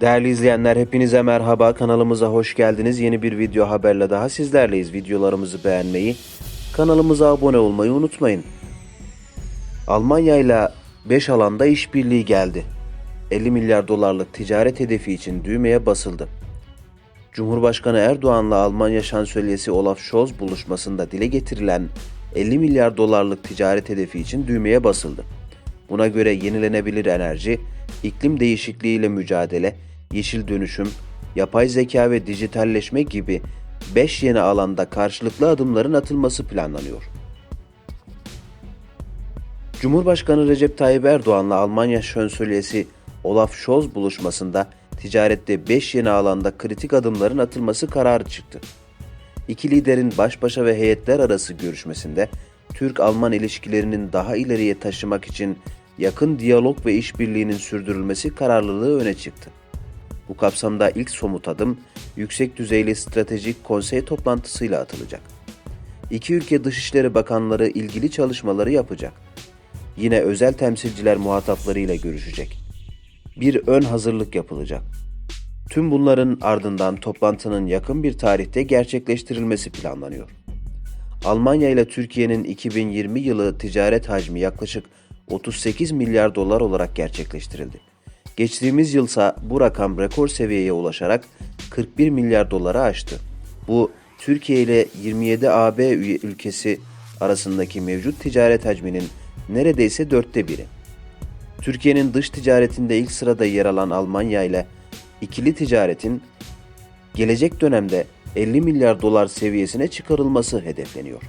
Değerli izleyenler hepinize merhaba kanalımıza hoş geldiniz. Yeni bir video haberle daha sizlerleyiz. Videolarımızı beğenmeyi, kanalımıza abone olmayı unutmayın. Almanya ile 5 alanda işbirliği geldi. 50 milyar dolarlık ticaret hedefi için düğmeye basıldı. Cumhurbaşkanı Erdoğan'la Almanya Şansölyesi Olaf Scholz buluşmasında dile getirilen 50 milyar dolarlık ticaret hedefi için düğmeye basıldı. Buna göre yenilenebilir enerji, iklim değişikliğiyle mücadele, yeşil dönüşüm, yapay zeka ve dijitalleşme gibi 5 yeni alanda karşılıklı adımların atılması planlanıyor. Cumhurbaşkanı Recep Tayyip Erdoğan'la Almanya Şansölyesi Olaf Scholz buluşmasında ticarette 5 yeni alanda kritik adımların atılması kararı çıktı. İki liderin baş başa ve heyetler arası görüşmesinde Türk-Alman ilişkilerinin daha ileriye taşımak için yakın diyalog ve işbirliğinin sürdürülmesi kararlılığı öne çıktı. Bu kapsamda ilk somut adım yüksek düzeyli stratejik konsey toplantısıyla atılacak. İki ülke Dışişleri Bakanları ilgili çalışmaları yapacak. Yine özel temsilciler muhataplarıyla görüşecek. Bir ön hazırlık yapılacak. Tüm bunların ardından toplantının yakın bir tarihte gerçekleştirilmesi planlanıyor. Almanya ile Türkiye'nin 2020 yılı ticaret hacmi yaklaşık 38 milyar dolar olarak gerçekleştirildi. Geçtiğimiz yılsa bu rakam rekor seviyeye ulaşarak 41 milyar doları aştı. Bu Türkiye ile 27 AB ülkesi arasındaki mevcut ticaret hacminin neredeyse dörtte biri. Türkiye'nin dış ticaretinde ilk sırada yer alan Almanya ile ikili ticaretin gelecek dönemde 50 milyar dolar seviyesine çıkarılması hedefleniyor.